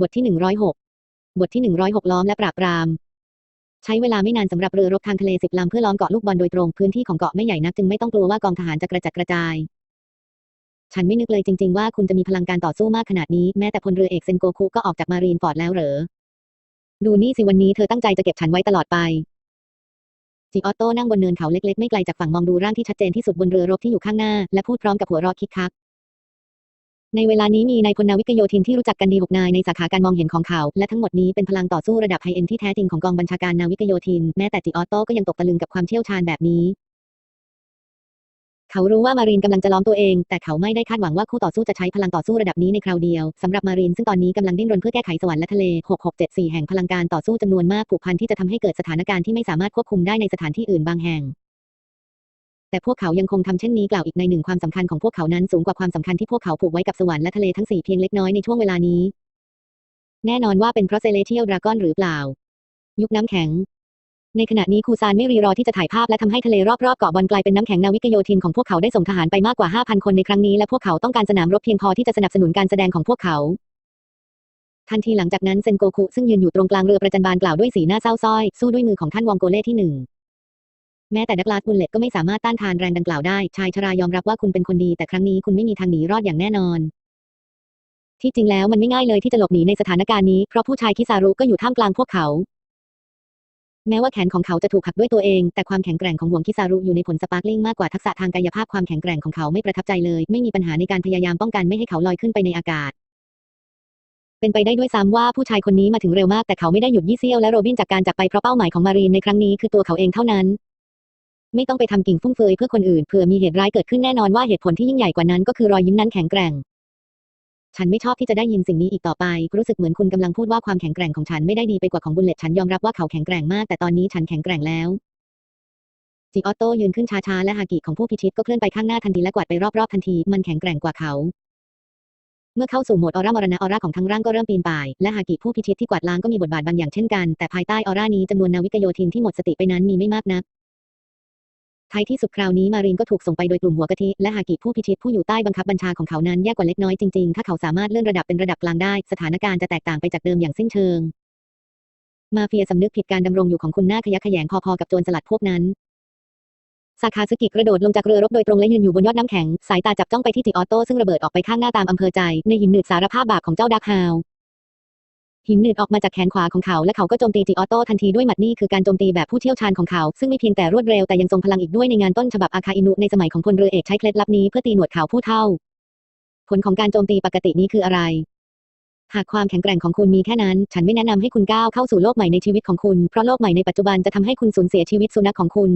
บทที่ 106 บทที่ 106 ล้อมและปราบปราม ใช้เวลาไม่นานสำหรับเรือรบทางทะเลสิบลำเพื่อล้อมเกาะลูกบอลโดยตรงพื้นที่ของเกาะไม่ใหญ่นักจึงไม่ต้องกลัวว่ากองทหารจะกระจัดกระจาย ฉันไม่นึกเลยจริง ๆ ว่าคุณจะมีพลังการต่อสู้มากขนาดนี้แม้แต่พลเรือเอกเซนโกคุก็ออกจากมารีนฟอร์ดแล้วเหรอ ดูนี่สิวันนี้เธอตั้งใจจะเก็บฉันไว้ตลอดไปจิออตโต้นั่งบนเนินเขาเล็กๆ ไม่ไกลจากฝั่งมองดูร่างที่ชัดเจนที่สุดบนเรือรบที่อยู่ข้างหน้าและพูดพร้อมกับหัวเราะคิกคัก ในเวลานี้มีนายพลนาวิกโยธินที่รู้จักกันดีหกนายในสาขาการมองเห็นของเขา และทั้งหมดนี้เป็นพลังต่อสู้ระดับไฮเอ็นที่แท้จริงของกองบัญชาการนาวิกโยธิน แม้แต่จิออโต้ก็ยังตกตะลึงกับความเชี่ยวชาญแบบนี้ เขารู้ว่ามารีนกำลังจะล้อมตัวเอง แต่เขาไม่ได้คาดหวังว่าคู่ต่อสู้จะใช้พลังต่อสู้ระดับนี้ในคราวเดียวสำหรับมารีนซึ่งตอนนี้กำลังดิ้นรนเพื่อแก้ไขสวรรค์และทะเล 6674 แห่งพลังการต่อสู้จำนวนมากผูกพันที่จะทำให้เกิดสถานการณ์ที่ไม่สามารถควบคุมได้ในสถานที่อื่นบางแห่ง แต่พวกเขายังคงทำเช่นนี้กล่าวอีกในหนึ่งความสำคัญของพวกเขานั้นสูงกว่าความสำคัญที่พวกเขาผูกไว้กับสวรรค์และทะเลทั้งสี่เพียงเล็กน้อยในช่วงเวลานี้ แน่นอนว่าเป็นเพราะเซเลเทียลดราก้อนหรือเปล่า ยุคน้ำแข็ง ในขณะนี้คูซานไม่รีรอที่จะถ่ายภาพและทำให้ทะเลรอบๆเกาะบอลกลายเป็นน้ำแข็งนาวิกโยธินของพวกเขาได้ส่งทหารไปมากกว่า5,000คนในครั้งนี้และพวกเขาต้องการสนามรบเพียงพอที่จะสนับสนุนการแสดงของพวกเขาทันทีหลังจากนั้นเซนโกคุซึ่งยืนอยู่ตรงกลางเรือประจันบานกล่าวด้วยสีหน้าเศร้าส้อยสู้ด้วยมือของท่านวองโกเล่ที่หนึ่ง แม้แต่ดักลาสบุลเลตก็ไม่สามารถต้านทานแรงดังกล่าวได้ ชายชรายอมรับว่าคุณเป็นคนดี แต่ครั้งนี้คุณไม่มีทางหนีรอดอย่างแน่นอน ที่จริงแล้วมันไม่ง่ายเลยที่จะหลบหนีในสถานการณ์นี้ เพราะผู้ชายคิซารุก็อยู่ท่ามกลางพวกเขา แม้ว่าแขนของเขาจะถูกหักด้วยตัวเอง แต่ความแข็งแกร่งของห่วงคิซารุอยู่ในผลสปาร์กลิงมากกว่าทักษะทางกายภาพความแข็งแกร่งของเขาไม่ประทับใจเลย ไม่มีปัญหาในการพยายามป้องกันไม่ให้เขาลอยขึ้นไปในอากาศเป็นไปได้ด้วยซ้ำว่าผู้ชายคนนี้มาถึงเร็วมากแต่เขาไม่ได้หยุดยี่เซี่ยวและโรบินจากการจากไปเพราะเป้าหมายของมารีนในครั้งนี้คือตัวเขาเองเท่านั้น ไม่ต้องไปทำกิ่งฟุ่มเฟือยเพื่อคนอื่นเผื่อมีเหตุร้ายเกิดขึ้นแน่นอนว่าเหตุผลที่ยิ่งใหญ่กว่านั้นก็คือรอยยิ้มนั้นแข็งแกร่ง ฉันไม่ชอบที่จะได้ยินสิ่งนี้อีกต่อไป รู้สึกเหมือนคุณกำลังพูดว่าความแข็งแกร่งของฉันไม่ได้ดีไปกว่าของบุลเลตฉันยอมรับว่าเขาแข็งแกร่งมากแต่ตอนนี้ฉันแข็งแกร่งแล้วจิออโต้ยืนขึ้นช้าๆและฮากิของผู้พิชิตก็เคลื่อนไปข้างหน้าทันทีและกวาดไปรอบๆทันที มันแข็งแกร่งกว่าเขาเมื่อเข้าสู่โหมดออร่ามรณะออร่าของทั้งร่างก็เริ่มปีนป่าย และฮากิผู้พิชิตที่กวาดล้างก็มีบทบาทบางอย่างเช่นกัน แต่ภายใต้ออร่านี้จำนวนนาวิกโยธินที่หมดสติไปนั้นมีไม่มากนัก ท้ายที่สุดคราวนี้มารีนก็ถูกส่งไปโดยกลุ่มหัวกะทิและฮากิผู้พิชิตผู้อยู่ใต้บังคับบัญชาของเขานั้นแย่กว่าเล็กน้อยจริงๆ ถ้าเขาสามารถเลื่อนระดับเป็นระดับกลางได้ สถานการณ์จะแตกต่างไปจากเดิมอย่างสิ้นเชิง มาเฟียสำนึกผิดการดำรงอยู่ของคุณหน้าขยะแขยงพอๆกับโจรสลัดพวกนั้นซาคาซึกิกระโดดลงจากเรือรบโดยตรงและยืนอยู่บนยอดน้ำแข็ง สายตาจับจ้องไปที่จิออโต้ซึ่งระเบิดออกไปข้างหน้าตามอำเภอใจ ในหินหนืดสารภาพบาปของเจ้าดักฮาว หินหนืดออกมาจากแขนขวาของเขาและเขาก็โจมตีจิออโต้ทันทีด้วยหมัดนี่คือการโจมตีแบบผู้เชี่ยวชาญของเขา ซึ่งไม่เพียงแต่รวดเร็วแต่ยังทรงพลังอีกด้วยในงานต้นฉบับอาคาอินุในสมัยของพลเรือเอกใช้เคล็ดลับนี้เพื่อตีหนวดเขาผู้เท่า ผลของการโจมตีปกตินี้คืออะไร หากความแข็งแกร่งของคุณมีแค่นั้น ฉันไม่แนะนำให้คุณก้าวเข้าสู่โลกใหม่ในชีวิตของคุณเพราะโลกใหม่ในปัจจุบันจะทำให้คุณสูญเสียชีวิตสุนัขของคุณ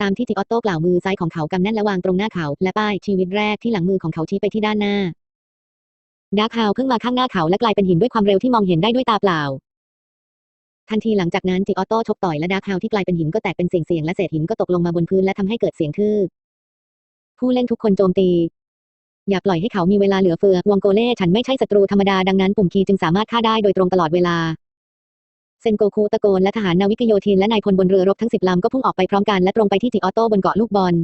ตามที่จิออโต้กล่าวมือซ้ายของเขากำแน่นและวางตรงหน้าเขา และป้ายชีวิตแรกที่หลังมือของเขาชี้ไปที่ด้านหน้า ดาร์คฮาวเพิ่งมาข้างหน้าเขาและกลายเป็นหินด้วยความเร็วที่มองเห็นได้ด้วยตาเปล่า ทันทีหลังจากนั้นจิออโต้ชกต่อยและดาร์คฮาวที่กลายเป็นหินก็แตกเป็นเสียงๆและเศษหินก็ตกลงมาบนพื้นและทำให้เกิดเสียงคือผู้เล่นทุกคนโจมตี อย่าปล่อยให้เขามีเวลาเหลือเฟือวองโกเล่ฉันไม่ใช่ศัตรูธรรมดาดังนั้นปุ่มคีย์จึงสามารถฆ่าได้โดยตรงตลอดเวลาเซนโกคุตะโกนและทหารนาวิกโยธินและนายพลบนเรือรบทั้งสิบลำก็พุ่งออกไปพร้อมกันและตรงไปที่จิออโต้บนเกาะลูกบอล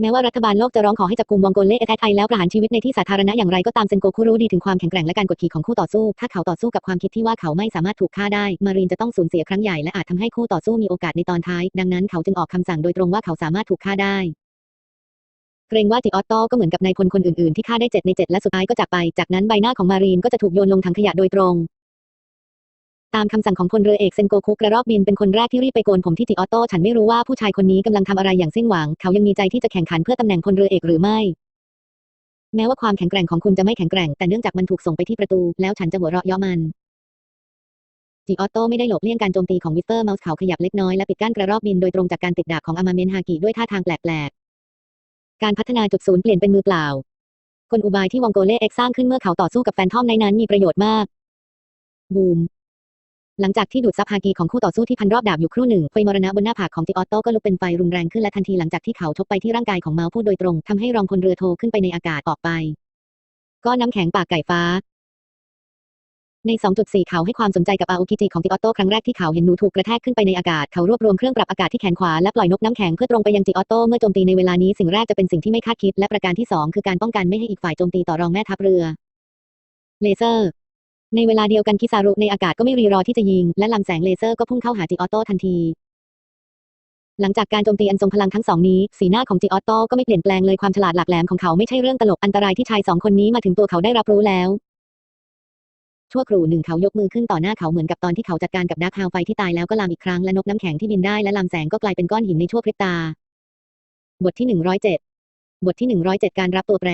แม้ว่ารัฐบาลโลกจะร้องขอให้จับกลุ่มวองโกเล่แอทไอแล้วประหารชีวิตในที่สาธารณะอย่างไรก็ตามเซนโกคุรู้ดีถึงความแข็งแกร่งและการกดขี่ของคู่ต่อสู้ ถ้าเขาต่อสู้กับความคิดที่ว่าเขาไม่สามารถถูกฆ่าได้ มารีนจะต้องสูญเสียครั้งใหญ่และอาจทำให้คู่ต่อสู้มีโอกาสในตอนท้าย ดังนั้นเขาจึงออกคำสั่งโดยตรงว่าเขาสามารถถูกฆ่าได้เกรงว่าจิออตโต้ก็เหมือนกับนายพลคนอื่นๆที่ฆ่าได้เจ็ดในเจ็ดและสุดท้ายก็จากไป จากนั้นใบหน้าของมารีนก็จะถูกโยนลงถังขยะโดยตรง ตามคำสั่งของพลเรือเอกเซนโกคุกระรอกบินเป็นคนแรกที่รีบไปโกนผมที่จิออโต้ฉันไม่รู้ว่าผู้ชายคนนี้กำลังทำอะไรอย่างสิ้นหวัง เขายังมีใจที่จะแข่งขันเพื่อตำแหน่งพลเรือเอกหรือไม่ แม้ว่าความแข็งแกร่งของคุณจะไม่แข็งแกร่ง แต่เนื่องจากมันถูกส่งไปที่ประตู แล้วฉันจะหัวเราะเย่อมันจิออโต้ไม่ได้หลบเลี่ยงการโจมตีของวิสเตอร์เมาส์เขาขยับเล็กน้อยและปิดกั้นกระรอกบินโดยตรงจากการติดดาบของอามาเมนฮากิด้วยท่าทางแปลกๆ การพัฒนาจุดศูนย์เปลี่ยนเป็นมือเปล่ากลอุบายที่วองโกเล่เอ็กสร้างขึ้นเมื่อเขาต่อสู้กับแฟนทอมในนั้นมีประโยชน์มาก บูม หลังจากที่ดูดซับฮากีของคู่ต่อสู้ที่พันรอบดาบอยู่ครู่หนึ่งไฟมรณะบนหน้าผากของจิออโต้ก็ลุกเป็นไฟรุนแรงขึ้นและทันทีหลังจากที่เขาชกไปที่ร่างกายของเมาพูดโดยตรงทำให้รองพลเรือโทขึ้นไปในอากาศออกไป ก็น้ำแข็งปากไก่ฟ้า ใน 2.4 เขาให้ความสนใจกับอาโอกิจิของจิออโต้ครั้งแรกที่เขาเห็นหนูถูกกระแทกขึ้นไปในอากาศเขารวบรวมเครื่องปรับอากาศที่แขนขวาและปล่อยนกน้ำแข็งเพื่อตรงไปยังจิออโต้เมื่อโจมตีในเวลานี้สิ่งแรกจะเป็นสิ่งที่ไม่คาดคิดและประการที่สองคือการป้องกันไม่ให้อีกฝ่ายโจมตีต่อรองแม่ทัพเรือเลเซอร์ ในเวลาเดียวกันคิซารุในอากาศก็ไม่รีรอที่จะยิง และลำแสงเลเซอร์ก็พุ่งเข้าหาจิออโต้ทันที หลังจากการโจมตีอันทรงพลังทั้งสองนี้ สีหน้าของจิออโต้ก็ไม่เปลี่ยนแปลงเลยความฉลาดหลักแหลมของเขาไม่ใช่เรื่องตลกอันตรายที่ชายสองคนนี้มาถึงตัวเขาได้รับรู้แล้ว ชั่วครู่หนึ่งเขายกมือขึ้นต่อหน้าเขาเหมือนกับตอนที่เขาจัดการกับดักฮาวไฟที่ตายแล้วก็ลามอีกครั้งและนกน้ำแข็งที่บินได้และลำแสงก็กลายเป็นก้อนหินในชั่วพริบตา บทที่หนึ่งร้อยเจ็ดบทที่หนึ่งร้อยเจ็ดการรับตัวแปร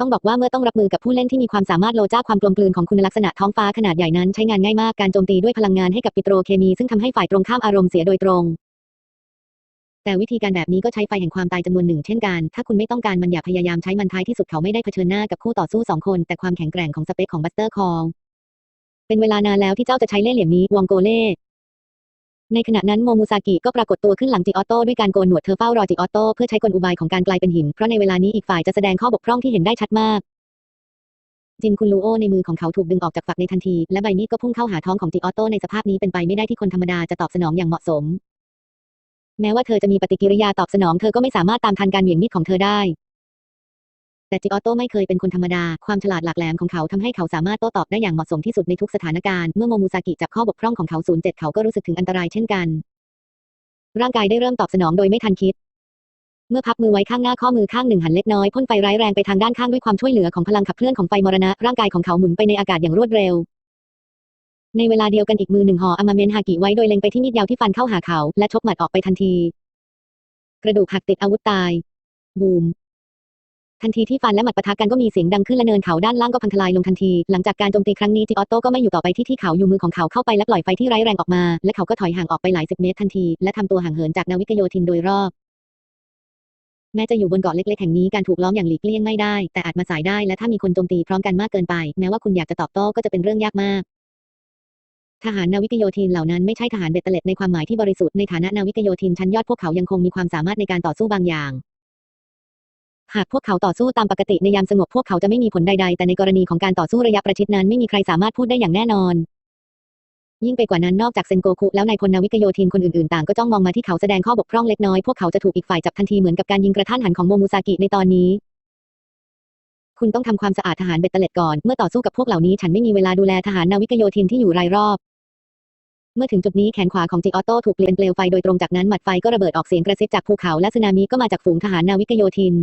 ต้องบอกว่าเมื่อต้องรับมือกับผู้เล่นที่มีความสามารถโลจ้าความกลมกลืนของคุณลักษณะท้องฟ้าขนาดใหญ่นั้นใช้งานง่ายมากการโจมตีด้วยพลังงานให้กับปิโตรเคมีซึ่งทำให้ฝ่ายตรงข้ามอารมณ์เสียโดยตรง แต่วิธีการแบบนี้ก็ใช้ไฟแห่งความตายจำนวนหนึ่งเช่นกัน ถ้าคุณไม่ต้องการมันอย่าพยายามใช้มันท้ายที่สุดเขาไม่ได้เผชิญหน้ากับคู่ต่อสู้สองคน แต่ความแข็งแกร่งของสเปคของบัสเตอร์คอลเป็นเวลานานแล้วที่เจ้าจะใช้เล่ห์เหลี่ยมนี้วองโกเล่ ในขณะนั้นโมมูซากิก็ปรากฏตัวขึ้นหลังจิออโต้ด้วยการโกนหนวดเธอเฝ้ารอจิออโต้เพื่อใช้กลอุบายของการกลายเป็นหิน เพราะในเวลานี้อีกฝ่ายจะแสดงข้อบกพร่องที่เห็นได้ชัดมาก จินคุณลูโอในมือของเขาถูกดึงออกจากฝักในทันที และใบมีดก็พุ่งเข้าหาท้องของจิออโต้ในสภาพนี้เป็นไปไม่ได้ที่คนธรรมดาจะตอบสนองอย่างเหมาะสม แม้ว่าเธอจะมีปฏิกิริยาตอบสนองเธอก็ไม่สามารถตามทันการเหวี่ยงมีดของเธอได้ แต่จิออโต้ไม่เคยเป็นคนธรรมดา ความฉลาดหลักแหลมของเขาทำให้เขาสามารถโต้ตอบได้อย่างเหมาะสมที่สุดในทุกสถานการณ์ เมื่อโมมูซากิจับข้อบกพร่องของเขาศูนย์เจ็ดเขาก็รู้สึกถึงอันตรายเช่นกัน ร่างกายได้เริ่มตอบสนองโดยไม่ทันคิด เมื่อพับมือไว้ข้างหน้าข้อมือข้างหนึ่งหันเล็กน้อยพ่นไฟร้ายแรงไปทางด้านข้างด้วยความช่วยเหลือของพลังขับเคลื่อนของไฟมรณะร่างกายของเขาหมุนไปในอากาศอย่างรวดเร็วในเวลาเดียวกันอีกมือหนึ่งห่ออามาเมนฮากิไว้โดยเล็งไปที่มีดยาวที่ฟันเข้าหาเขา และชกหมัดออกไปทันที กระดูกหักติดอาวุธตาย บูม ทันทีที่ฟันและหมัดปะทะกันก็มีเสียงดังขึ้นและเนินเขาด้านล่างก็พังทลายลงทันที หลังจากการโจมตีครั้งนี้จิออโต้ก็ไม่อยู่ต่อไปที่ที่เขาอยู่มือของเขาเข้าไปและปล่อยไฟที่ไร้แรงออกมา และเขาก็ถอยห่างออกไปหลายสิบเมตรทันที และทำตัวห่างเหินจากนาวิกโยธินโดยรอบแม้จะอยู่บนเกาะเล็กๆแห่งนี้การถูกล้อมอย่างหลีกเลี่ยงไม่ได้ แต่อาจมาสายได้และถ้ามีคนโจมตีพร้อมกันมากเกินไป แม้ว่าคุณอยากจะตอบโต้ก็จะเป็นเรื่องยากมาก ทหารนาวิกโยธินเหล่านั้นไม่ใช่ทหารเบ็ดเตล็ดในความหมายที่บริสุทธิ์ในฐานะนาวิกโยธินชั้นยอดพวกเขายังคงมีความสามารถในการต่อสู้บางอย่าง หากพวกเขาต่อสู้ตามปกติในยามสงบพวกเขาจะไม่มีผลใดๆ แต่ในกรณีของการต่อสู้ระยะประชิดนั้นไม่มีใครสามารถพูดได้อย่างแน่นอน ยิ่งไปกว่านั้นนอกจากเซนโกคุแล้วนายพลนาวิกโยธินคนอื่นๆ ต่างก็จ้องมองมาที่เขาแสดงข้อบกพร่องเล็กน้อยพวกเขาจะถูกอีกฝ่ายจับทันทีเหมือนกับการยิงกระท่านหันของโมมูซากิในตอนนี้ คุณต้องทำความสะอาดทหารเบ็ดเตล็ดก่อนเมื่อต่อสู้กับพวกเหล่านี้ฉันไม่มีเวลาดูแลทหารนาวิกโยธินที่อยู่รายรอบเมื่อถึงจุดนี้แขนขวาของจิออโต้ถูกเปลี่ยนเปลวไฟโดยตรงจากนั้นหมัดไฟก็ระเบิดออกเสียงกระซิบจากภูเขาและสึนามิก็มาจากฝูงทหารนาวิกโยธิน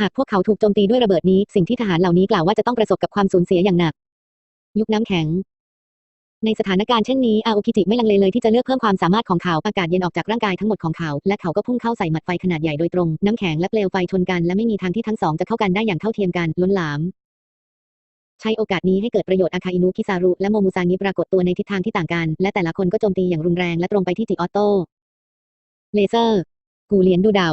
หากพวกเขาถูกโจมตีด้วยระเบิดนี้ สิ่งที่ทหารเหล่านี้กล่าวว่าจะต้องประสบกับความสูญเสียอย่างหนัก ยุคน้ำแข็ง ในสถานการณ์เช่นนี้อาโอคิจิไม่ลังเลเลยที่จะเลือกเพิ่มความสามารถของเขาอากาศเย็นออกจากร่างกายทั้งหมดของเขา และเขาก็พุ่งเข้าใส่หมัดไฟขนาดใหญ่โดยตรง น้ำแข็งและเปลวไฟชนกันและไม่มีทางที่ทั้งสองจะเข้ากันได้อย่างเท่าเทียมกันล้นหลามใช้โอกาสนี้ให้เกิดประโยชน์อาคาอินุคิซารุและโมมูซางิปรากฏตัวในทิศทางที่ต่างกัน และแต่ละคนก็โจมตีอย่างรุนแรงและตรงไปที่จิออโต้เลเซอร์ กูเลียนดูเดา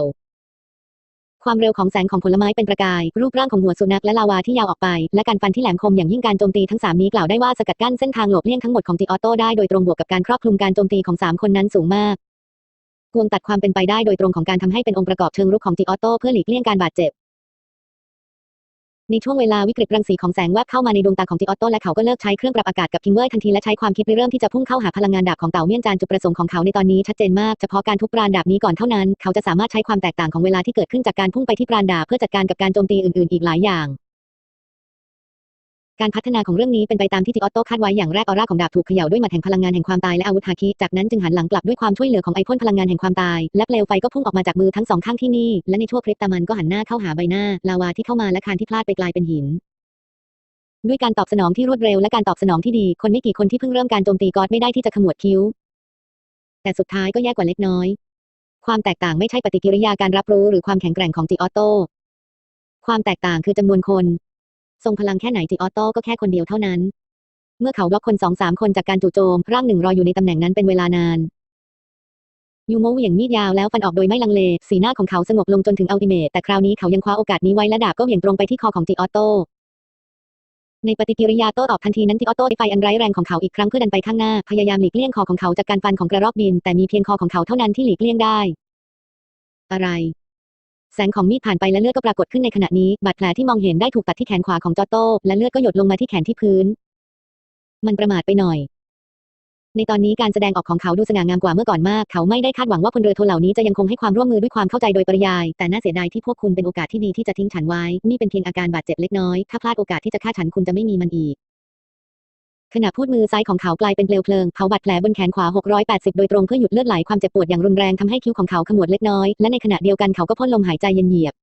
ความเร็วของแสงของผลไม้เป็นประกาย รูปร่างของหัวสุนัขและลาวาที่ยาวออกไป และการฟันที่แหลมคมอย่างยิ่งการโจมตีทั้งสามนี้กล่าวได้ว่าสกัดกั้นเส้นทางหลบเลี่ยงทั้งหมดของติออโต้ได้โดยตรงบวกกับการครอบคลุมการโจมตีของสามคนนั้นสูงมากกวงตัดความเป็นไปได้โดยตรงของการทำให้เป็นองค์ประกอบเชิงรุกของติออโต้เพื่อหลีกเลี่ยงการบาดเจ็บ ในช่วงเวลาวิกฤตรังสีของแสงแวบเข้ามาในดวงตาของจิออตโต้และเขาก็เลิกใช้เครื่องปรับอากาศกับพิงเวอร์ทันทีและใช้ความคิดริเริ่มที่จะพุ่งเข้าหาพลังงานดาบของเต่าเมี่ยนจานจุดประสงค์ของเขาในตอนนี้ชัดเจนมากเฉพาะการทุบปราณดาบนี้ก่อนเท่านั้น เขาจะสามารถใช้ความแตกต่างของเวลาที่เกิดขึ้นจากการพุ่งไปที่ปราณดาบเพื่อจัดการกับการโจมตีอื่นๆอีกหลายอย่าง การพัฒนาของเรื่องนี้เป็นไปตามที่จิออโต้คาดไว้อย่างแรกออร่าของดาบถูกเขย่าด้วยหมัดแห่งพลังงานแห่งความตายและอาวุธฮาคิจากนั้นจึงหันหลังกลับด้วยความช่วยเหลือของไอพ่นพลังงานแห่งความตาย และเปลวไฟก็พุ่งออกมาจากมือทั้งสองข้างที่นี่และในชั่วพริบตามันก็หันหน้าเข้าหาใบหน้าลาวาที่เข้ามาและคานที่พลาดไปกลายเป็นหินด้วยการตอบสนองที่รวดเร็วและการตอบสนองที่ดี คนไม่กี่คนที่เพิ่งเริ่มการโจมตีกอดไม่ได้ที่จะขมวดคิ้ว แต่สุดท้ายก็แย่กว่าเล็กน้อย ความแตกต่างไม่ใช่ปฏิกิริยาการรับรู้หรือความแข็งแกร่งของจิออโต้ ความแตกต่างคือจำนวนคน ทรงพลังแค่ไหนจิออโต้ก็แค่คนเดียวเท่านั้น เมื่อเขาบล็อกคนสองสามคนจากการจู่โจม ร่างหนึ่งรออยู่ในตำแหน่งนั้นเป็นเวลานานยูโมเหวี่ยงมีดยาวแล้วฟันออกโดยไม่ลังเล สีหน้าของเขาสงบลงจนถึงอัลติเมทแต่คราวนี้เขายังคว้าโอกาสนี้ไว้และดาบก็เหวี่ยงตรงไปที่คอของจิออโต้ในปฏิกิริยาโต้ตอบทันทีนั้นจิออโต้ไฟอันร้ายแรงของเขาอีกครั้งเพื่อดันไปข้างหน้า พยายามหลีกเลี่ยงคอของเขาจากการฟันของกระรอกบิน แต่มีเพียงคอของเขาเท่านั้นที่หลีกเลี่ยงได้ อะไร แสงของมีดผ่านไปและเลือดก็ปรากฏขึ้นในขณะนี้ บาดแผลที่มองเห็นได้ถูกตัดที่แขนขวาของจอโต้และเลือดก็หยดลงมาที่แขนที่พื้น มันประมาทไปหน่อย ในตอนนี้การแสดงออกของเขาดูสง่างามกว่าเมื่อก่อนมาก เขาไม่ได้คาดหวังว่าพลเรือโทเหล่านี้จะยังคงให้ความร่วมมือด้วยความเข้าใจโดยปริยาย แต่น่าเสียดายที่พวกคุณเป็นโอกาสที่ดีที่จะทิ้งฉันไว้ นี่เป็นเพียงอาการบาดเจ็บเล็กน้อย ถ้าพลาดโอกาสที่จะฆ่าฉันคุณจะไม่มีมันอีก ขณะพูดมือซ้ายของเขากลายเป็นเปลวเพลิงเผาบาดแผลบนแขนขวา 680 โดยตรงเพื่อหยุดเลือดไหลความเจ็บปวดอย่างรุนแรงทำให้คิ้วของเขาขมวดเล็กน้อย และในขณะเดียวกันเขาก็พ่นลมหายใจเย็นเหยียบ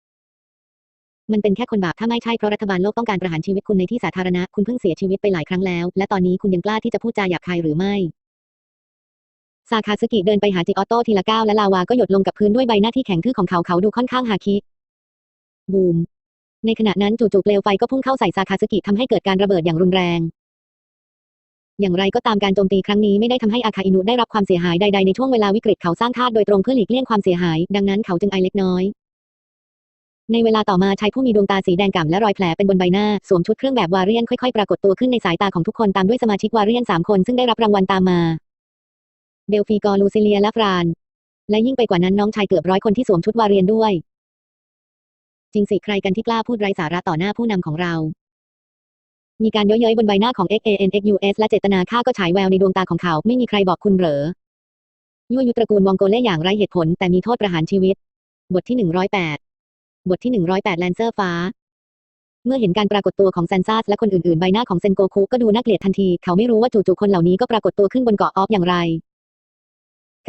มันเป็นแค่คนบาปถ้าไม่ใช่เพราะรัฐบาลโลกต้องการประหารชีวิตคุณในที่สาธารณะคุณเพิ่งเสียชีวิตไปหลายครั้งแล้ว และตอนนี้คุณยังกล้าที่จะพูดจาหยาบคายหรือไม่ซาคาซึกิเดินไปหาจิออโต้ทีละก้าวและลาวาก็หยดลงกับพื้นด้วยใบหน้าที่แข็งทื่อของเขาเขาดูค่อนข้างฮาคิบูมในขณะนั้นจู่ๆเปลวไฟก็พุ่งเข้าใส่ซาคาซึกิทำให้เกิดการระเบิดอย่างรุนแรง อย่างไรก็ตามการโจมตีครั้งนี้ไม่ได้ทำให้อาคาอินุได้รับความเสียหายใดๆในช่วงเวลาวิกฤตเขาสร้างธาตุโดยตรงเพื่อหลีกเลี่ยงความเสียหาย ดังนั้นเขาจึงไอเล็กน้อย ในเวลาต่อมาชายผู้มีดวงตาสีแดงก่ำและรอยแผลเป็นบนใบหน้าสวมชุดเครื่องแบบวาเรียนค่อยๆ ปรากฏตัวขึ้นในสายตาของทุกคนตามด้วยสมาชิกวาเรียนสามคนซึ่งได้รับรางวัลตามมาเดลฟีกอร์ลูซิเลียและฟรานและยิ่งไปกว่านั้นน้องชายเกือบร้อยคนที่สวมชุดวาเรียนด้วย จริงสิใครกันที่กล้าพูดไร้สาระต่อหน้าผู้นำของเรา มีการเย้ยเย้ยบนใบหน้าของ XANXUS และเจตนาฆ่าก็ฉายแววในดวงตาของเขา ไม่มีใครบอกคุณเหรอ ยั่วยุตระกูลวองโกเล่อย่างไร้เหตุผล แต่มีโทษประหารชีวิต บทที่108บทที่108แลนเซอร์ฟ้า เมื่อเห็นการปรากฏตัวของแซนซัสและคนอื่นๆ ใบหน้าของเซนโกคุก็ดูน่าเกลียดทันที เขาไม่รู้ว่าจู่ๆคนเหล่านี้ก็ปรากฏตัวขึ้นบนเกาะออฟอย่างไร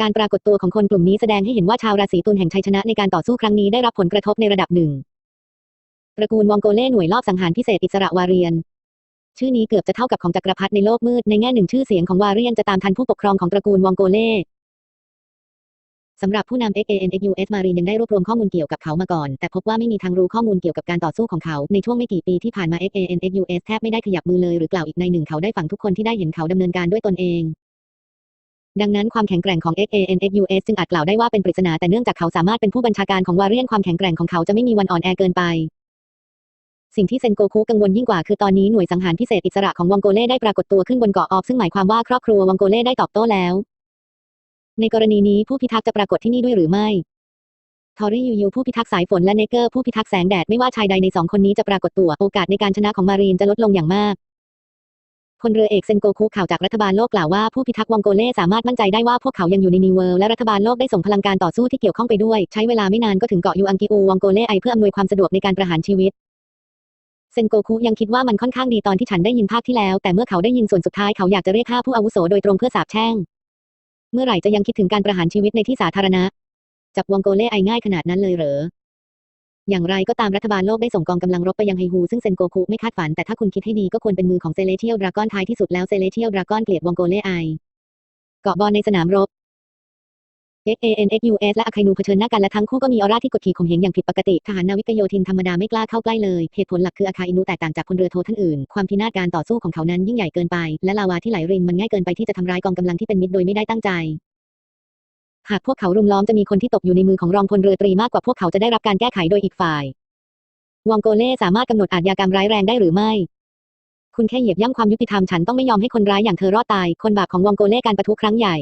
การปรากฏตัวของคนกลุ่มนี้แสดงให้เห็นว่าชาวราศีตุลแห่งชัยชนะในการต่อสู้ครั้งนี้ได้รับผลกระทบในระดับหนึ่งตระกูลวองโกเล่หน่วยลอบสังหารพิเศษอิสระวาเรียน ชื่อนี้เกือบจะเท่ากับของจักรพรรดิในโลกมืดในแง่หนึ่งชื่อเสียงของวาเรียนจะตามทันผู้ปกครองของตระกูลวองโกเล่สำหรับผู้นำ XANXUS มารีนยังได้รวบรวมข้อมูลเกี่ยวกับเขามาก่อน แต่พบว่าไม่มีทางรู้ข้อมูลเกี่ยวกับการต่อสู้ของเขา ในช่วงไม่กี่ปีที่ผ่านมา XANXUS แทบไม่ได้ขยับมือเลยหรือกล่าวอีกในหนึ่งเขาได้ฝังทุกคนที่ได้เห็นเขาดำเนินการด้วยตนเอง ดังนั้นความแข็งแกร่งของ XANXUS จึงอาจกล่าวได้ว่าเป็นปริศนาแต่เนื่องจากเขาสามารถเป็นผู้บัญชาการของวาเรียนความแข็งแกร่งของเขาจะไม่มีวันอ่อนแอเกินไป สิ่งที่เซนโกคุกังวลยิ่งกว่าคือตอนนี้หน่วยสังหารพิเศษอิสระของวองโกเล่ได้ปรากฏตัวขึ้นบนเกาะออฟซึ่งหมายความว่าครอบครัววองโกเล่ได้ตอบโต้แล้ว ในกรณีนี้ผู้พิทักษ์จะปรากฏที่นี่ด้วยหรือไม่ทอรี่ยูยูผู้พิทักษ์สายฝนและเนเกอร์ผู้พิทักษ์แสงแดดไม่ว่าชายใดในสองคนนี้จะปรากฏตัวโอกาสในการชนะของมารีนจะลดลงอย่างมากพลเรือเอกเซนโกคุข่าวจากรัฐบาลโลกกล่าวว่าผู้พิทักษ์วองโกเล่สามารถมั่นใจได้ว่าพวกเขายังอยู่ในนิวเวิลด์และรัฐบาลโลกได้ส่งพลังการต่อสู้ที่เกี่ยวข้องไปด้วย ใช้เวลาไม่นานก็ถึงเกาะยูอังกิอูวองโกเล่ไอเพื่ออำนวยความสะดวกในการประหารชีวิต เซนโกคุยังคิดว่ามันค่อนข้างดีตอนที่ฉันได้ยินภาคที่แล้ว แต่เมื่อเขาได้ยินส่วนสุดท้ายเขาอยากจะเรียกฆ่าผู้อาวุโสโดยตรงเพื่อสาบแช่ง เมื่อไหร่จะยังคิดถึงการประหารชีวิตในที่สาธารณะ จับวองโกเล่ไอง่ายขนาดนั้นเลยเหรอ อย่างไรก็ตามรัฐบาลโลกได้ส่งกองกำลังรบไปยังไฮฮูซึ่งเซนโกคุไม่คาดฝันแต่ถ้าคุณคิดให้ดีก็ควรเป็นมือของเซเลเทียลดราก้อนท้ายที่สุดแล้วเซเลเทียลดราก้อนเกลียดวองโกเล่ไอเกาะบอลในสนามรบ XANXUS และอาคานูเผชิญหน้ากันและทั้งคู่ก็มีออร่าที่กดขี่ข่มเหงอย่างผิดปกติทหารนาวิกโยธินธรรมดาไม่กล้าเข้าใกล้เลยเหตุผลหลักคืออาคาอินุแตกต่างจากคนเรือโทท่านอื่น ความพินาศการต่อสู้ของเขานั้นยิ่งใหญ่เกินไป และลาวาที่ไหลรินมันง่ายเกินไปที่จะทำร้ายกองกำลังที่เป็นมิตรโดยไม่ได้ตั้งใจหากพวกเขารุมล้อมจะมีคนที่ตกอยู่ในมือของรองพลเรือตรีมากกว่าพวกเขาจะได้รับการแก้ไขโดยอีกฝ่าย วองโกเล่สามารถกำหนดอาชญากรรมร้ายแรงได้หรือไม่ คุณแค่เหยียบย่ำความยุติธรรมฉันต้องไม่ยอมให้คนร้ายอย่างเธอรอดตาย คนบาปของวองโกเล่การประทุครั้งใหญ่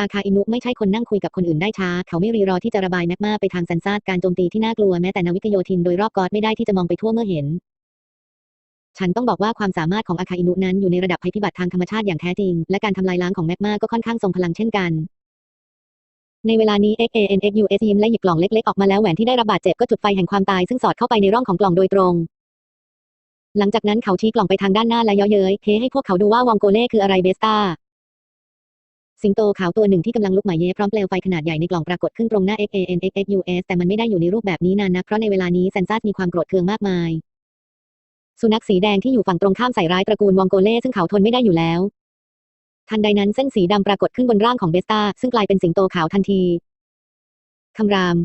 อาคาอินุไม่ใช่คนนั่งคุยกับคนอื่นได้ช้า เขาไม่รีรอที่จะระบายแมกมาไปทางซันซาดการโจมตีที่น่ากลัวแม้แต่นาวิกโยธินโดยรอบกอดไม่ได้ที่จะมองไปทั่วเมื่อเห็น ฉันต้องบอกว่าความสามารถของอาคาอินุนั้นอยู่ในระดับภัยพิบัติทางธรรมชาติอย่างแท้จริง และการทำลายล้างของแมกมาก็ค่อนข้างทรงพลังเช่นกัน ในเวลานี้ XANXUS ยิ้มและหยิบกล่องเล็กๆออกมาแล้วแหวนที่ได้รับบาดเจ็บก็จุดไฟแห่งความตายซึ่งสอดเข้าไปในร่องของกล่องโดยตรง หลังจากนั้นเขาชี้กล่องไปทางด้านหน้าและเย้อเย้ยเทให้พวกเขาดูว่าวองโกเล่คืออะไรเบสตา สิงโตขาวตัวหนึ่งที่กำลังลุกไหมเย่พร้อมเปลวไฟขนาดใหญ่ในกล่องปรากฏขึ้นตรงหน้า XANXUS แต่มันไม่ได้อยู่ในรูปแบบนี้นานนักเพราะในเวลานี้แซนซัสมีความโกรธเคืองมากมาย สุนัขสีแดงที่อยู่ฝั่งตรงข้ามใส่ร้ายตระกูลวองโกเล่ซึ่งเขาทนไม่ได้อยู่แล้ว ทันใดนั้นเส้นสีดำปรากฏขึ้นบนร่างของเบสตาซึ่งกลายเป็นสิงโตขาวทันทีคำราม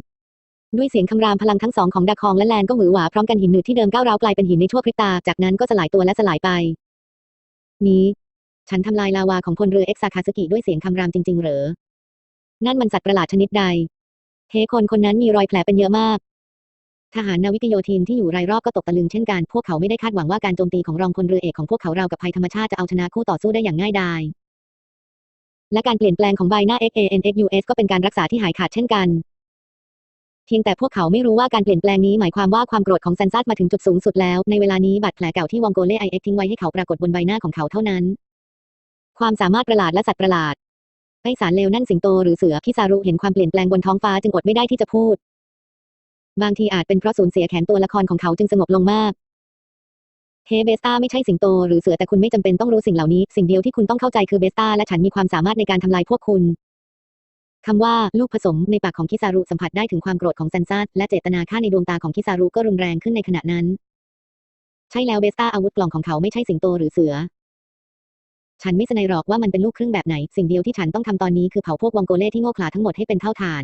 ด้วยเสียงคำรามพลังทั้งสองของดาคองและแลนก็หวือหวาพร้อมกันหินหนืดที่เดิมก้าวร้าวกลายเป็นหินในชั่วพริบตาจากนั้นก็สลายตัวและสลายไป นี้ ฉันทำลายลาวาของพลเรือเอ็กซาคาสกิด้วยเสียงคำรามจริง ๆ เหรอ นั่นมันสัตว์ประหลาดชนิดใด เฮคนคนนั้นมีรอยแผลเป็นเยอะมาก ทหารนาวิกโยธินที่อยู่รายรอบก็ตกตะลึงเช่นกัน พวกเขาไม่ได้คาดหวังว่าการโจมตีของรองพลเรือเอกของพวกเขาเรากับภัยธรรมชาติจะเอาชนะคู่ต่อสู้ได้อย่างง่ายดาย และการเปลี่ยนแปลงของใบหน้า XANXUS ก็เป็นการรักษาที่หายขาดเช่นกันเพียงแต่พวกเขาไม่รู้ว่าการเปลี่ยนแปลงนี้หมายความว่าความโกรธของแซนซัสมาถึงจุดสูงสุดแล้ว ในเวลานี้บาดแผลเก่าที่วองโกเล่ไอเอ็กทิ้งไว้ให้เขาปรากฏบนใบหน้าของเขาเท่านั้น ความสามารถประหลาดและสัตว์ประหลาดไอสารเลวนั่นสิงโตหรือเสือคิซารุเห็นความเปลี่ยนแปลงบนท้องฟ้าจึงอดไม่ได้ที่จะพูด บางทีอาจเป็นเพราะสูญเสียแขนตัวละครของเขาจึงสงบลงมากเฮเบสตาไม่ใช่สิงโตหรือเสือแต่คุณไม่จำเป็นต้องรู้สิ่งเหล่านี้ สิ่งเดียวที่คุณต้องเข้าใจคือเบสตาและฉันมีความสามารถในการทำลายพวกคุณคำว่าลูกผสมในปากของคิซารุสัมผัสได้ถึงความโกรธของซันซัสและเจตนาฆ่าในดวงตาของคิซารุก็รุนแรงขึ้นในขณะนั้น ใช่แล้วเบสตาอาวุธกล่องของเขาไม่ใช่สิงโตหรือเสือ ฉันไม่สนใจหรอกว่ามันเป็นลูกครึ่งแบบไหน สิ่งเดียวที่ฉันต้องทำตอนนี้คือเผาพวกวองโกเล่ที่โง่เขลาทั้งหมดให้เป็นเท่าฐาน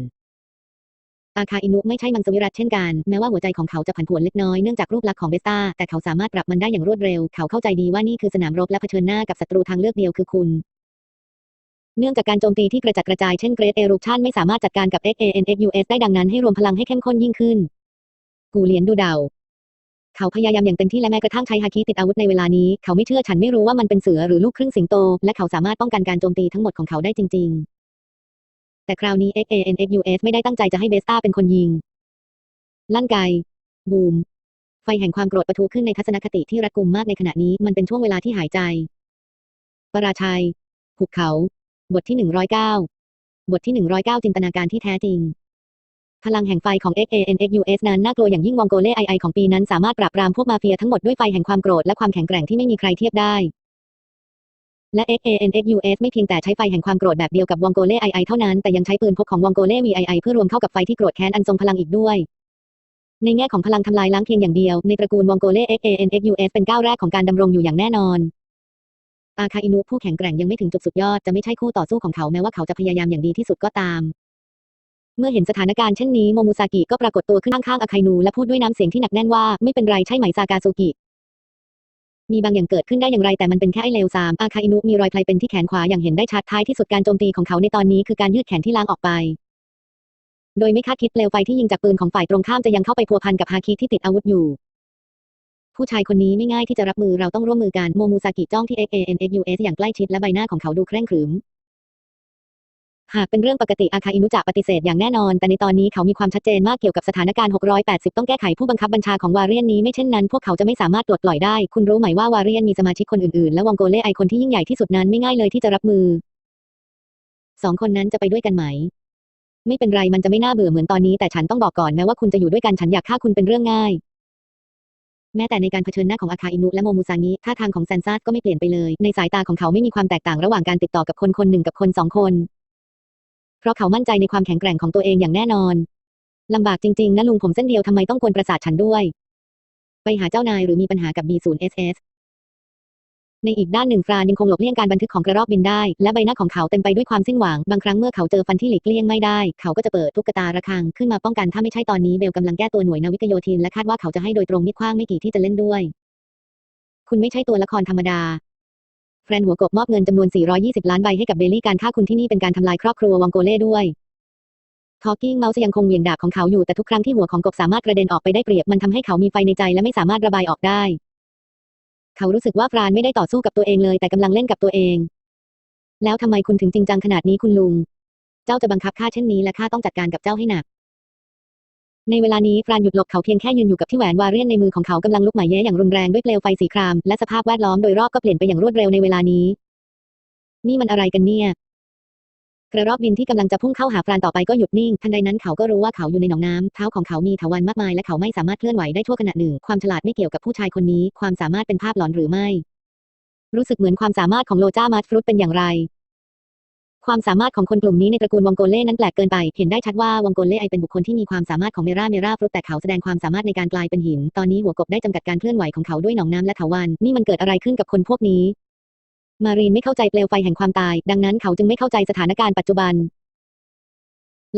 อาคาอินุไม่ใช่มังสวิรัตเช่นกัน แม้ว่าหัวใจของเขาจะผันผวนเล็กน้อยเนื่องจากรูปลักษณ์ของเบสตาแต่เขาสามารถปรับมันได้อย่างรวดเร็ว เขาเข้าใจดีว่านี่คือสนามรบและเผชิญหน้ากับศัตรูทางเลือกเดียวคือคุณเนื่องจากการโจมตีที่กระจัดกระจายเช่นเกรดเอรุชันไม่สามารถจัดการกับ XANXUS ได้ดังนั้นให้รวมพลังให้เข้มข้นยิ่งขึ้น กูเลียนดูเดา เขาพยายามอย่างเต็มที่และแม้กระทั่งใช้ฮาคิติดอาวุธในเวลานี้ เขาไม่เชื่อฉันไม่รู้ว่ามันเป็นเสือหรือลูกครึ่งสิงโต และเขาสามารถป้องกันการโจมตีทั้งหมดของเขาได้จริง ๆ แต่คราวนี้ XANXUS ไม่ได้ตั้งใจจะให้เบสตาเป็นคนยิง ลั่นไกบูม ไฟแห่งความโกรธปะทุขึ้นในทัศนคติที่รัดกุมมากในขณะนี้มันเป็นช่วงเวลาที่หายใจ ปราชัย หุบเขา บทที่หนึ่งร้อยเก้าบทที่หนึ่งร้อยเก้าจินตนาการที่แท้จริง พลังแห่งไฟของ XANXUS นั้นน่ากลัวอย่างยิ่งวองโกเล่ไอไอของปีนั้นสามารถปราบปรามพวกมาเฟียทั้งหมดด้วยไฟแห่งความโกรธและความแข็งแกร่งที่ไม่มีใครเทียบได้ และ XANXUS ไม่เพียงแต่ใช้ไฟแห่งความโกรธแบบเดียวกับวองโกเล่ไอไอเท่านั้นแต่ยังใช้ปืนพกของวองโกเล่ VII เพื่อรวมเข้ากับไฟที่โกรธแค้นอันทรงพลังอีกด้วย ในแง่ของพลังทำลายล้างเพียงอย่างเดียวในตระกูลวองโกเล่ XANXUS เป็นก้าวแรกของการดำรงอยู่อย่างแน่นอนอาคาอินุผู้แข็งแกร่งยังไม่ถึงจุดสุดยอดจะไม่ใช่คู่ต่อสู้ของเขาแม้ว่าเขาจะพยายามอย่างดีที่สุดก็ตาม เมื่อเห็นสถานการณ์เช่นนี้โมมูซากิก็ปรากฏตัวขึ้นข้างๆอาคาอินูและพูดด้วยน้ำเสียงที่หนักแน่นว่าไม่เป็นไรใช่ไหมซากาซูกิ มีบางอย่างเกิดขึ้นได้อย่างไรแต่มันเป็นแค่ไอเลวซามอาคาอินุมีรอยพลเป็นที่แขนขวาอย่างเห็นได้ชัดท้ายที่สุดการโจมตีของเขาในตอนนี้คือการยืดแขนที่ล้างออกไป โดยไม่คาดคิดเปลวไฟที่ยิงจากปืนของฝ่ายตรงข้ามจะยังเข้าไปพัวพันกับฮาคิที่ติดอาวุธอยู่ผู้ชายคนนี้ไม่ง่ายที่จะรับมือเราต้องร่วมมือกันโมมูซากิจ้องที่ XANXUS อย่างใกล้ชิดและใบหน้าของเขาดูเคร่งขรึม หากเป็นเรื่องปกติอาคาอินุจะปฏิเสธอย่างแน่นอน แต่ในตอนนี้เขามีความชัดเจนมากเกี่ยวกับสถานการณ์ 680 ต้องแก้ไขผู้บังคับบัญชาของวาเรียนนี้ไม่เช่นนั้น พวกเขาจะไม่สามารถปลดปล่อยได้ คุณรู้ไหมว่าวาเรียนมีสมาชิกคนอื่นๆ และวองโกเล่ไอคนที่ยิ่งใหญ่ที่สุดนั้นไม่ง่ายเลยที่จะรับมือสองคนนั้นจะไปด้วยกันไหม ไม่เป็นไรมันจะไม่น่าเบื่อเหมือนตอนนี้แต่ฉันต้องบอกก่อนแม้ว่าคุณจะอยู่ด้วยกันฉันอยากฆ่าคุณเป็นเรื่องง่ายแม้แต่ในการเผชิญหน้าของอาคาอินุและโมมูซางิท่าทางของแซนซัสก็ไม่เปลี่ยนไปเลย ในสายตาของเขาไม่มีความแตกต่างระหว่างการติดต่อกับคนคนหนึ่งกับคนสองคน เพราะเขามั่นใจในความแข็งแกร่งของตัวเองอย่างแน่นอนลำบากจริงๆนะลุงผมเส้นเดียวทำไมต้องกวนประสาทฉันด้วย ไปหาเจ้านายหรือมีปัญหากับ B0SS ในอีกด้านหนึ่งฟรานยังคงหลบเลี่ยงการบันทึกของกระรอกบินได้ และใบหน้าของเขาเต็มไปด้วยความสิ้นหวัง บางครั้งเมื่อเขาเจอฟันที่หลีกเลี่ยงไม่ได้ เขาก็จะเปิดตุ๊กตาระฆังขึ้นมาป้องกันถ้าไม่ใช่ตอนนี้เบลกำลังแก้ตัวหน่วยนาวิกโยธินและคาดว่าเขาจะให้โดยตรงมิดขว้างไม่กี่ที่จะเล่นด้วย คุณไม่ใช่ตัวละครธรรมดา รนหัวกบมอบเงินจำนวน 420 ล้านใบให้กับเบลลี่การฆ่าคุณที่นี่เป็นการทำลายครอบครัววังโกเล่ด้วยทอ l กิ้งเมาส์ยังคงเหวี่ยงดาบของเขาอยู่แต่ทุกครั้งที่หัวของกบสามารถกระเด็นออกไปได้เปรียบมันทำให้เขามีไฟในใจและไม่สามารถระบายออกได้ เขารู้สึกว่าฟรานไม่ได้ต่อสู้กับตัวเองเลยแต่กำลังเล่นกับตัวเอง แล้วทำไมคุณถึงจริงจังขนาดนี้คุณลุง เจ้าจะบังคับข้าเช่นนี้และข้าต้องจัดการกับเจ้าให้หนัก ในเวลานี้ฟรานหยุดหลบเขาเพียงแค่ยืนอยู่กับที่แหวนวาเรียนในมือของเขากำลังลุกไหม้แย้อย่างรุนแรงด้วยเปลวไฟสีคราม และสภาพแวดล้อมโดยรอบก็เปลี่ยนไปอย่างรวดเร็วในเวลานี้ นี่มันอะไรกันเนี่ย กระรอกบินที่กำลังจะพุ่งเข้าหาฟรานต่อไปก็หยุดนิ่ง ทันใดนั้นเขาก็รู้ว่าเขาอยู่ในหนองน้ำเท้าของเขามีถาวัลย์มากมายและเขาไม่สามารถเคลื่อนไหวได้ทั่วขณะหนึ่ง ความฉลาดไม่เกี่ยวกับผู้ชายคนนี้ ความสามารถเป็นภาพหลอนหรือไม่ รู้สึกเหมือนความสามารถของโลจ้ามาร์ฟรุตเป็นอย่างไร ความสามารถของคนกลุ่มนี้ในตระกูลวองโกเล่นั้นแปลกเกินไป เห็นได้ชัดว่าวองโกเล่ไอเป็นบุคคลที่มีความสามารถของเมราเมราฟรุตแต่เขาแสดงความสามารถในการกลายเป็นหิน ตอนนี้หัวกบได้จำกัดการเคลื่อนไหวของเขาด้วยหนองน้ำและเถาวัลย์นี่มันเกิดอะไรขึ้นกับคนพวกนี้ มารีนไม่เข้าใจเปลวไฟแห่งความตาย ดังนั้นเขาจึงไม่เข้าใจสถานการณ์ปัจจุบัน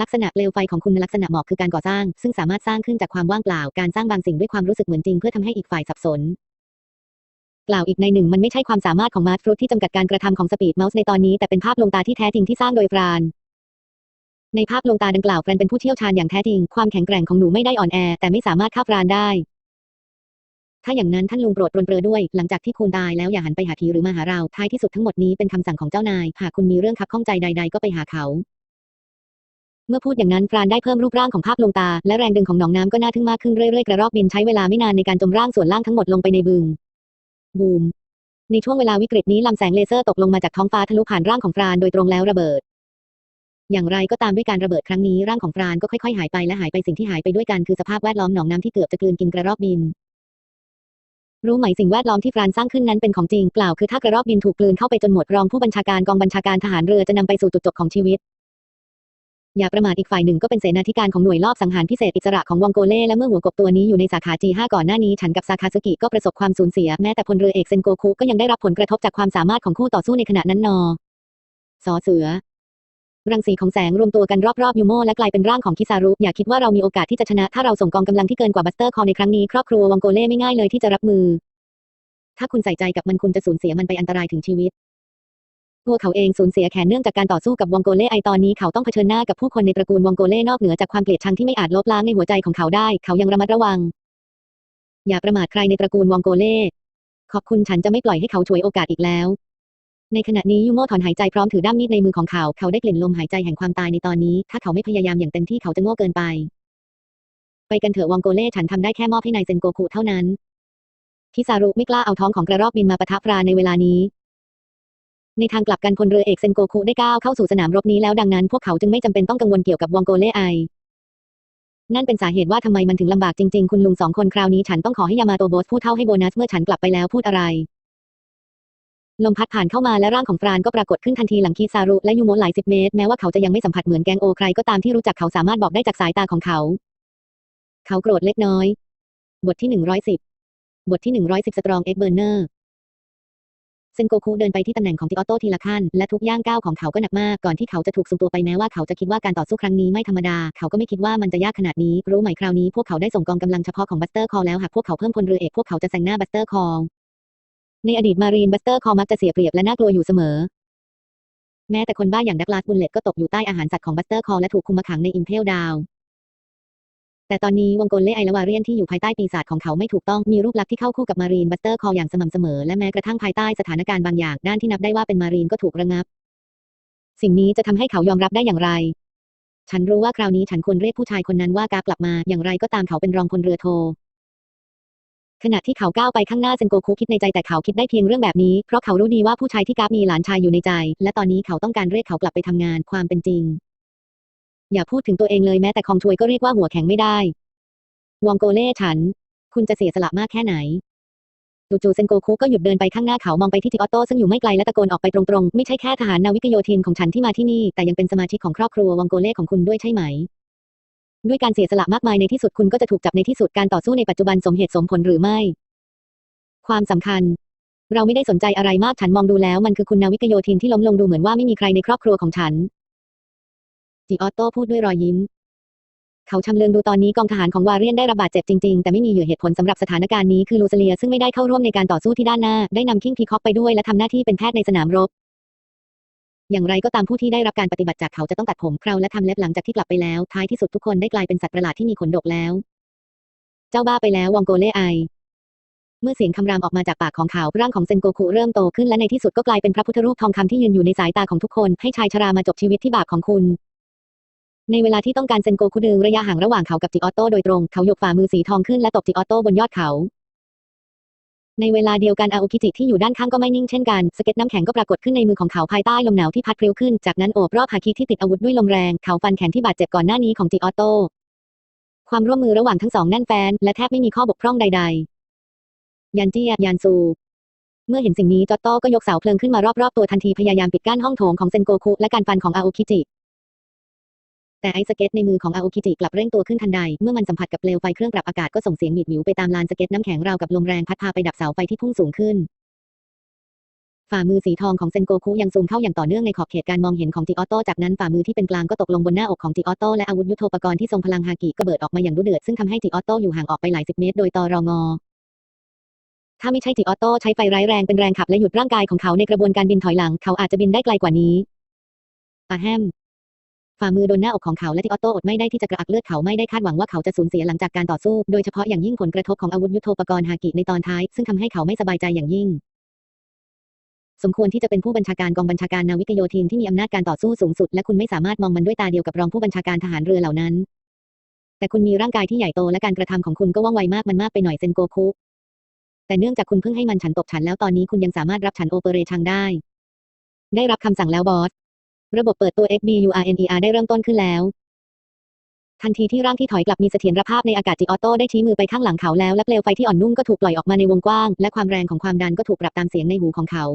ลักษณะเปลวไฟของคุณลักษณะเหมอกคือการก่อสร้าง ซึ่งสามารถสร้างขึ้นจากความว่างเปล่า การสร้างบางสิ่งด้วยความรู้สึกเหมือนจริงเพื่อทำให้อีกฝ่ายสับสน กล่าวอีกในหนึ่งมันไม่ใช่ความสามารถของมาร์ทฟรุตที่จำกัดการกระทำของสปีดเมาส์ในตอนนี้แต่เป็นภาพลวงตาที่แท้จริงที่สร้างโดยฟรานในภาพลวงตาดังกล่าวแฟรนเป็นผู้เชี่ยวชาญอย่างแท้จริง ความแข็งแกร่งของหนูไม่ได้อ่อนแอ แต่ไม่สามารถฆ่าฟรานได้ ถ้าอย่างนั้นท่านลุงโปรดรนเปรอด้วย หลังจากที่คุณตายแล้วอย่าหันไปหาทีหรือมาหาเรา ท้ายที่สุดทั้งหมดนี้เป็นคำสั่งของเจ้านาย หากคุณมีเรื่องคับข้องใจใด ๆ ก็ไปหาเขา เมื่อพูดอย่างนั้นฟรานได้เพิ่มรูปร่างของภาพลวงตา และแรงดึงของหนองน้ำก็น่าทึ่งมากขึ้นเรื่อยๆกระรอกบินใช้เวลาไม่นานในการจมร่างส่วนล่างทั้งหมดลงไปในบึง บูม ในช่วงเวลาวิกฤตนี้ลำแสงเลเซอร์ตกลงมาจากท้องฟ้าทะลุผ่านร่างของฟรานโดยตรงแล้วระเบิด อย่างไรก็ตามด้วยการระเบิดครั้งนี้ร่างของฟรานก็ค่อยๆหายไปและหายไปสิ่งที่หายไปด้วยกันคือสภาพแวดล้อมหนองน้ำที่เกือบจะกลืนกินกระรอกบิน รู้ไหมสิ่งแวดล้อมที่ฟรานสร้างขึ้นนั้นเป็นของจริงเปล่าวคือถ้ากระรอกบินถูกกลืนเข้าไปจนหมดรองผู้บัญชาการกองบัญชาการทหารเรือจะนำไปสู่จุดจบของชีวิต อย่าประมาทอีกฝ่ายหนึ่งก็เป็นเสนาธิการของหน่วยลอบสังหารพิเศษอิสระของวองโกเล่และเมื่อหัวกบตัวนี้อยู่ในสาขา G5 ก่อนหน้านี้ฉันกับซาคาสึกิก็ประสบความสูญเสียแม้แต่พลเรือเอกเซนโกคุก็ยังได้รับผลกระทบจากความสามารถของคู่ต่อสู้ในขณะนั้นนอสอเสือ รังสีของแสงรวมตัวกันรอบๆยูโมและกลายเป็นร่างของคิซารุ อย่าคิดว่าเรามีโอกาสที่จะชนะ ถ้าเราส่งกองกำลังที่เกินกว่าบัสเตอร์คอในครั้งนี้ครอบครัววองโกเล่ไม่ง่ายเลยที่จะรับมือ ถ้าคุณใส่ใจกับมันคุณจะสูญเสียมันไปอันตรายถึงชีวิต ตัวเขาเองสูญเสียแขนเนื่องจากการต่อสู้กับวองโกเล่ไอตอนนี้เขาต้องเผชิญหน้ากับผู้คนในตระกูลวองโกเล่นอกเหนือจากความเกลียดชังที่ไม่อาจลบล้างในหัวใจของเขาได้ เขายังระมัดระวัง อย่าประมาทใครในตระกูลวองโกเล่ขอบคุณฉันจะไม่ปล่อยให้เขาฉวยโอกาสอีกแล้ว ในขณะนี้ยูโมถอนหายใจพร้อมถือด้ามมีดในมือของเขา เขาได้กลิ่นลมหายใจแห่งความตายในตอนนี้ ถ้าเขาไม่พยายามอย่างเต็มที่เขาจะโง่เกินไป ไปกันเถอะวองโกเล่ฉันทำได้แค่มอบให้นายเซนโกคุเท่านั้นคิซารุไม่กล้าเอาท้องของกระรอกบินมาปะทะปราในเวลานี้ ในทางกลับกันพลเรือเอกเซนโกคุได้ก้าวเข้าสู่สนามรบนี้แล้วดังนั้นพวกเขาจึงไม่จำเป็นต้องกังวลเกี่ยวกับวองโกเล่ไอ นั่นเป็นสาเหตุว่าทำไมมันถึงลำบากจริงๆ คุณลุงสองคนคราวนี้ฉันต้องขอให้ยามาโตโบสพูดเท่าให้โบนัสเมื่อฉันกลับไปแล้วพูดอะไร ลมพัดผ่านเข้ามาและร่างของฟรานก็ปรากฏขึ้นทันทีหลังคีซารุและยูโมหลายสิบเมตรแม้ว่าเขาจะยังไม่สัมผัสเหมือนแกงโอใครก็ตามที่รู้จักเขาสามารถบอกได้จากสายตาของเขา เขาโกรธเล็กน้อย บทที่หนึ่งร้อยสิบบทที่หนึ่งร้อยสิบสตรองเอ็กเบอร์เนอร์ เซนโกคุเดินไปที่ตำแหน่งของติออโต้ทีละขั้น และทุกย่างก้าวของเขาก็หนักมากก่อนที่เขาจะถูกส่งตัวไปแม้ว่าเขาจะคิดว่าการต่อสู้ครั้งนี้ไม่ธรรมดา เขาก็ไม่คิดว่ามันจะยากขนาดนี้รู้ไหมคราวนี้พวกเขาได้ส่งกองกำลังเฉพาะของบัสเตอร์คอแล้วหากพวกเขาเพิ่มพลเรือเอกพวกเขาจะแซงหน้าบัสเตอร์คอในอดีตมารีนบัสเตอร์คอมักจะเสียเปรียบและน่ากลัวอยู่เสมอแม้แต่คนบ้าอย่างดักลาสบุลเลตก็ตกอยู่ใต้อาหารสัตว์ของบัสเตอร์คอและถูกคุมขังในอิมเพลดาว แต่ตอนนี้วงกลเล่ไอละวาเรียนที่อยู่ภายใต้ปีศาจของเขาไม่ถูกต้องมีรูปลักษณ์ที่เข้าคู่กับมารีนบัสเตอร์คออย่างสม่ำเสมอและแม้กระทั่งภายใต้สถานการณ์บางอย่างด้านที่นับได้ว่าเป็นมารีนก็ถูกระงับ สิ่งนี้จะทำให้เขายอมรับได้อย่างไร ฉันรู้ว่าคราวนี้ฉันควรเรียกผู้ชายคนนั้นว่ากากลับมาอย่างไรก็ตามเขาเป็นรองพลเรือโทขณะที่เขาก้าวไปข้างหน้าเซนโกคุคิดในใจแต่เขาคิดได้เพียงเรื่องแบบนี้ เพราะเขารู้ดีว่าผู้ชายที่กราฟมีหลานชายอยู่ในใจ และตอนนี้เขาต้องการเรียกเขากลับไปทำงานความเป็นจริง อย่าพูดถึงตัวเองเลยแม้แต่คองชวยก็เรียกว่าหัวแข็งไม่ได้ วองโกเล่ฉัน คุณจะเสียสละมากแค่ไหนจู่ๆเซนโกคุก็หยุดเดินไปข้างหน้าเขามองไปที่จิออโต้ซึ่งอยู่ไม่ไกลและตะโกนออกไปตรงๆ ไม่ใช่แค่ทหารนาวิกโยธินของฉันที่มาที่นี่ แต่ยังเป็นสมาชิกของครอบครัววองโกเล่ของคุณด้วยใช่ไหม ด้วยการเสียสละมากมายในที่สุดคุณก็จะถูกจับในที่สุดการต่อสู้ในปัจจุบันสมเหตุสมผลหรือไม่ ความสำคัญ เราไม่ได้สนใจอะไรมากฉันมองดูแล้วมันคือคุณนาวิกโยธินที่ล้มลงดูเหมือนว่าไม่มีใครในครอบครัวของฉัน จิออโต้พูดด้วยรอยยิ้ม เขาชำเลืองดูตอนนี้กองทหารของวาเรียนได้ระบาดเจ็บจริงๆ แต่ไม่มีเหยื่อเหตุผลสำหรับสถานการณ์นี้คือลูเซเลียซึ่งไม่ได้เข้าร่วมในการต่อสู้ที่ด้านหน้า ได้นำคิงพีคอกไปด้วยและทำหน้าที่เป็นแพทย์ในสนามรบ อย่างไรก็ตามผู้ที่ได้รับการปฏิบัติจากเขาจะต้องตัดผมเคราและทำเล็บหลังจากที่กลับไปแล้ว ท้ายที่สุดทุกคนได้กลายเป็นสัตว์ประหลาดที่มีขนดกแล้ว เจ้าบ้าไปแล้ววองโกเล่ไอเมื่อเสียงคำรามออกมาจากปากของเขาร่างของเซนโกคุเริ่มโตขึ้นและในที่สุดก็กลายเป็นพระพุทธรูปทองคำที่ยืนอยู่ในสายตาของทุกคน ให้ชายชรามาจบชีวิตที่บาปของคุณ ในเวลาที่ต้องการเซนโกคุดึงระยะห่างระหว่างเขากับจิออโต้โดยตรง เขายกฝ่ามือสีทองขึ้นและตบจิออโต้บนยอดเขา ในเวลาเดียวกันอาโอคิจิที่อยู่ด้านข้างก็ไม่นิ่งเช่นกัน สเก็ตน้ำแข็งก็ปรากฏขึ้นในมือของเขาภายใต้ลมหนาวที่พัดพลิ้วขึ้น จากนั้นโอบรอบฮาคิที่ติดอาวุธด้วยลมแรง เขาฟันแขนที่บาดเจ็บก่อนหน้านี้ของจิออโต้ความร่วมมือระหว่างทั้งสองแน่นแฟ้นและแทบไม่มีข้อบกพร่องใด ๆ ยันเจียยันซู เมื่อเห็นสิ่งนี้จอตโต้ก็ยกเสาเพลิงขึ้นมารอบๆตัวทันทีพยายามปิดกั้นห้องโถงของเซนโกคุและการฟันของอาโอคิจิ แต่ไอสเก็ตในมือของอาโอคิจิกลับเร่งตัวขึ้นทันใด เมื่อมันสัมผัสกับเปลวไฟเครื่องปรับอากาศก็ส่งเสียงหวิดหวิวไปตามลานสเก็ตน้ำแข็งราวกับลมแรงพัดพาไปดับเสาไฟที่พุ่งสูงขึ้น ฝ่ามือสีทองของเซนโกคุยังซูมเข้าอย่างต่อเนื่องในขอบเขตการมองเห็นของจิออโต้จากนั้นฝ่ามือที่เป็นกลางก็ตกลงบนหน้าอกของจิออโต้และอาวุธยุทโธปกรณ์ที่ทรงพลังฮากิก็เบิดออกมาอย่างดุเดือดซึ่งทำให้จิออโต้อยู่ห่างออกไปหลายสิบเมตรโดยตอรองอถ้าไม่ใช่จิออโต้ใช้ไฟร้ายแรงเป็นแรงขับและหยุดร่างกายของเขาในกระบวนการบินถอยหลัง เขาอาจจะบินได้ไกลกว่านี้อะแฮม ฝ่ามือโดนหน้าอกของเขาและที่ออโต้อดไม่ได้ที่จะกระอักเลือดเขาไม่ได้คาดหวังว่าเขาจะสูญเสียหลังจากการต่อสู้ โดยเฉพาะอย่างยิ่งผลกระทบของอาวุธยุทโธปกรณ์ฮากิในตอนท้าย ซึ่งทำให้เขาไม่สบายใจอย่างยิ่ง สมควรที่จะเป็นผู้บัญชาการกองบัญชาการนาวิกโยธินที่มีอำนาจการต่อสู้สูงสุด และคุณไม่สามารถมองมันด้วยตาเดียวกับรองผู้บัญชาการทหารเรือเหล่านั้น แต่คุณมีร่างกายที่ใหญ่โตและการกระทำของคุณก็ว่องไวมากมันมากไปหน่อยเซนโกคุแต่เนื่องจากคุณเพิ่งให้มันฉันตบฉันแล้วตอนนี้คุณยังสามารถรับฉันโอเปอเรชังได้ ได้รับคำสั่งแล้วบอส ระบบเปิดตัว XBURNER ได้เริ่มต้นขึ้นแล้ว ทันทีที่ร่างที่ถอยกลับมีเสถียรภาพในอากาศจิออโต้ได้ชี้มือไปข้างหลังเขาแล้วและเปลวไฟที่อ่อนนุ่มก็ถูกปล่อยออกมาในวงกว้าง และความแรงของความดันก็ถูกปรับตามเสียงในหูของเขา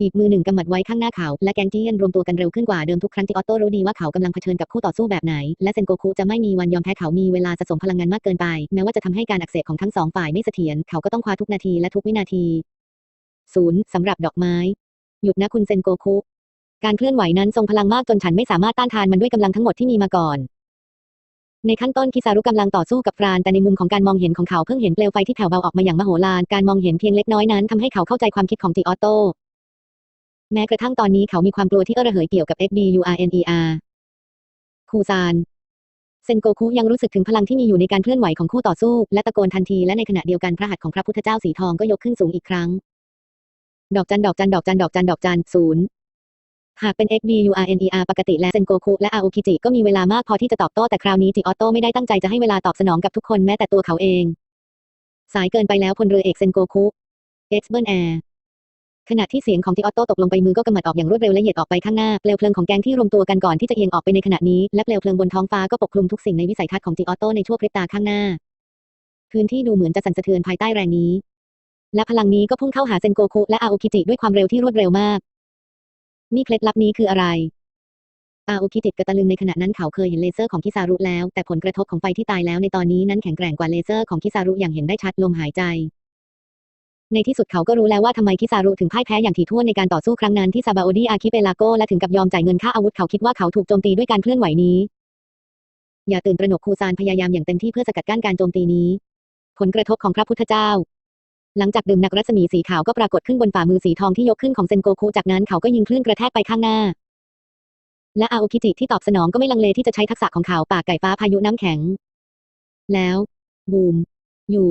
อีกมือหนึ่งกำมัดไว้ข้างหน้าเขา และแกงจี้เยนรวมตัวกันเร็วขึ้นกว่าเดิมทุกครั้งจิออโต้รู้ดีว่าเขากำลังเผชิญกับคู่ต่อสู้แบบไหน และเซนโกคุจะไม่มีวันยอมแพ้เขามีเวลาสะสมพลังงานมากเกินไป แม้ว่าจะทำให้การอักเสบของทั้งสองฝ่ายไม่เสถียรเขาก็ต้องคว้าทุกนาทีและทุกวินาทีศูนย์สำหรับดอกไม้ หยุดนะคุณเซนโกคุ การเคลื่อนไหวนั้นทรงพลังมากจนฉันไม่สามารถต้านทานมันด้วยกำลังทั้งหมดที่มีมาก่อน ในขั้นต้นคิซารุกำลังต่อสู้กับฟรานแต่ในมุมของการมองเห็นของเขาเพิ่งเห็นเปลวไฟที่แผ่วเบาออกมาอย่างมโหฬารการมองเห็นเพียงเล็กน้อยนั้นทำให้เขาเข้าใจความคิดของจิออโตแม้กระทั่งตอนนี้เขามีความกลัวที่เออระเหยเกี่ยวกับ XBURNER คูซานเซนโกคุยังรู้สึกถึงพลังที่มีอยู่ในการเคลื่อนไหวของคู่ต่อสู้ และตะโกนทันทีและในขณะเดียวกันพระหัตถ์ของพระพุทธเจ้าสีทองก็ยกขึ้นสูงอีกครั้ง ดอกจันดอกจันดอกจันดอกจันดอกจันศูนย์ หากเป็น XBURNER ปกติและเซนโกคุและอาโอคิจิก็มีเวลามากพอที่จะตอบโต้แต่คราวนี้จิออโต้ไม่ได้ตั้งใจจะให้เวลาตอบสนองกับทุกคนแม้แต่ตัวเขาเอง สายเกินไปแล้วพลเรือเอกเซนโกคุเอ็กซ์เบิร์นแอร์ขณะที่เสียงของจิออโต้ตกลงไปมือก็กำมัดออกอย่างรวดเร็วและเหยียดออกไปข้างหน้าเปลวเพลิงของแกงที่รวมตัวกันก่อนที่จะเอียงออกไปในขณะนี้และเปลวเพลิงบนท้องฟ้าก็ปกคลุมทุกสิ่งในวิสัยทัศน์ของจิออโต้ในชั่วพริบตาข้างหน้าพื้นที่ดูเหมือนจะสั่นสะเทือนภายใต้แรงนี้ และพลังนี้ก็พุ่งเข้าหาเซนโกคุและอาโอคิจิด้วยความเร็วที่รวดเร็วมาก นี่เคล็ดลับนี้คืออะไรอาโอคิจิกระตะลึงในขณะนั้นเขาเคยเห็นเลเซอร์ของคิซารุแล้ว แต่ผลกระทบของไฟที่ตายแล้วในตอนนี้นั้นแข็งแกร่งกว่าเลเซอร์ของคิซารุอย่างเห็นได้ชัดลมหายใจ ในที่สุดเขาก็รู้แล้วว่าทำไมคิซารุถึงพ่ายแพ้อย่างถี่ถ้วนในการต่อสู้ครั้งนั้นที่ซาบาโอดีอาคิเปลาโกและถึงกับยอมจ่ายเงินค่าอาวุธเขาคิดว่าเขาถูกโจมตีด้วยการเคลื่อนไหวนี้ อย่าตื่นตระหนกคูซานพยายามอย่างเต็มที่เพื่อสกัดกั้นการโจมตีนี้ ผลกระทบของพระพุทธเจ้า หลังจากดื่มหนักรัศมีสีขาวก็ปรากฏขึ้นบนฝ่ามือสีทองที่ยกขึ้นของเซนโกคุจากนั้นเขาก็ยิงคลื่นกระแทกไปข้างหน้า และอาโอคิจิที่ตอบสนองก็ไม่ลังเลที่จะใช้ทักษะของเขาปากไก่ฟ้าพายุน้ำแข็ง แล้ว บูม อยู่